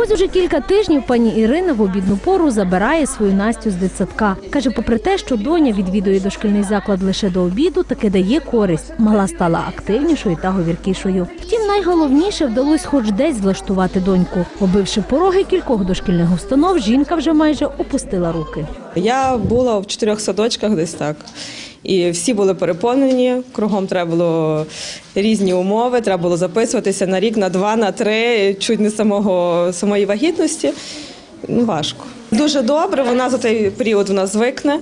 Ось уже кілька тижнів пані Ірина в обідну пору забирає свою Настю з дитсадка. Каже, попри те, що доня відвідує дошкільний заклад лише до обіду, таки дає користь. Мала стала активнішою та говіркішою. Втім, найголовніше вдалося хоч десь влаштувати доньку. Обивши пороги кількох дошкільних установ, жінка вже майже опустила руки. Я була в чотирьох садочках десь так. І всі були переповнені. Кругом треба було різні умови. Треба було записуватися на рік, на два, на три, чуть не самого самої вагітності. Ну, важко. Дуже добре. Вона за той період вона звикне.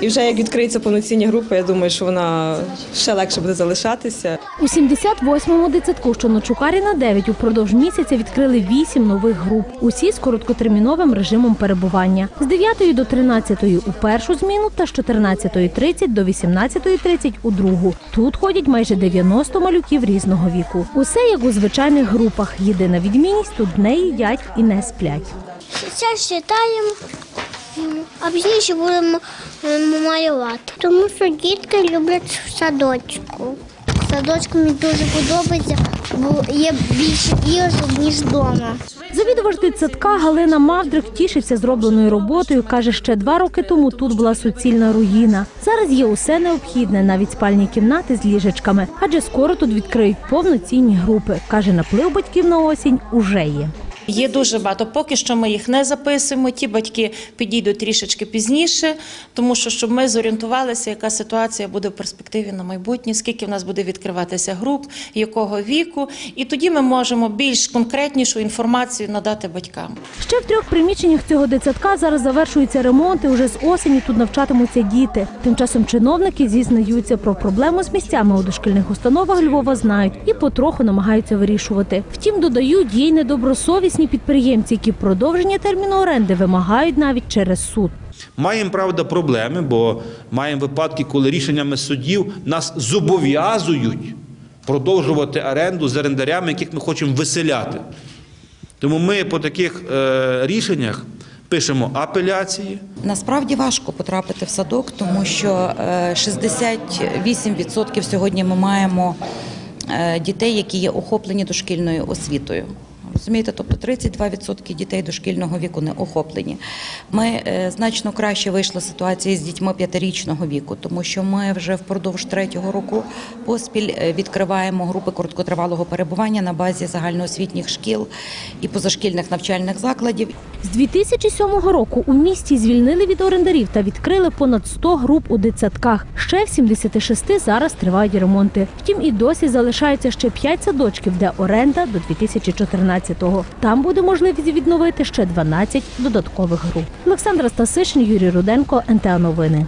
І вже як відкриються повноцінні групи, я думаю, що вона ще легше буде залишатися. У 78-му дитсадку, що на Чукаріна 9, упродовж місяця відкрили 8 нових груп. Усі з короткотерміновим режимом перебування. З 9 до 13 у першу зміну та з 14.30 до 18.30 у другу. Тут ходять майже 90 малюків різного віку. Усе як у звичайних групах. Єдина відмінність тут не їдять і не сплять. Зараз читаємо, а пізніше будемо малювати. Тому що дітки люблять в садочку. В садочку мені дуже подобається, бо є більше іграшок, ніж вдома. Завідувач дитсадка Галина Мавдрик тішиться зробленою роботою. каже, ще два роки тому тут була суцільна руїна. Зараз є усе необхідне, навіть спальні кімнати з ліжечками, адже скоро тут відкриють повноцінні групи. каже, наплив батьків на осінь уже є. Є дуже багато. Поки що ми їх не записуємо. Ті батьки підійдуть трішечки пізніше, тому що щоб ми зорієнтувалися, яка ситуація буде в перспективі на майбутнє, скільки в нас буде відкриватися груп, якого віку, і тоді ми можемо більш конкретнішу інформацію надати батькам. Ще в трьох приміщеннях цього дитсадка зараз завершуються ремонти. Уже з осені тут навчатимуться діти. Тим часом чиновники зізнаються про проблему з місцями у дошкільних установах Львова знають і потроху намагаються вирішувати. Втім, додають є й недобросовісні підприємці, які продовження терміну оренди вимагають навіть через суд. Маємо правда проблеми, бо маємо випадки, коли рішеннями судів нас зобов'язують продовжувати оренду з орендарями, яких ми хочемо виселяти. Тому ми по таких е, рішеннях пишемо апеляції. Насправді важко потрапити в садок, тому що е, 68% сьогодні ми маємо е, дітей, які є охоплені дошкільною освітою. Розумієте, тобто 32% дітей дошкільного віку не охоплені. Ми е, значно краще вийшла ситуація з дітьми п'ятирічного віку, тому що ми вже впродовж третього року поспіль е, відкриваємо групи короткотривалого перебування на базі загальноосвітніх шкіл і позашкільних навчальних закладів. З 2007 року у місті звільнили від орендарів та відкрили понад 100 груп у дитсадках. Ще в 76 зараз тривають ремонти. Втім, і досі залишається ще 5 садочків, де оренда до 2014-го. Там буде можливість відновити ще 12 додаткових груп. Олександра Стасишин, Юрій Руденко, НТА Новини.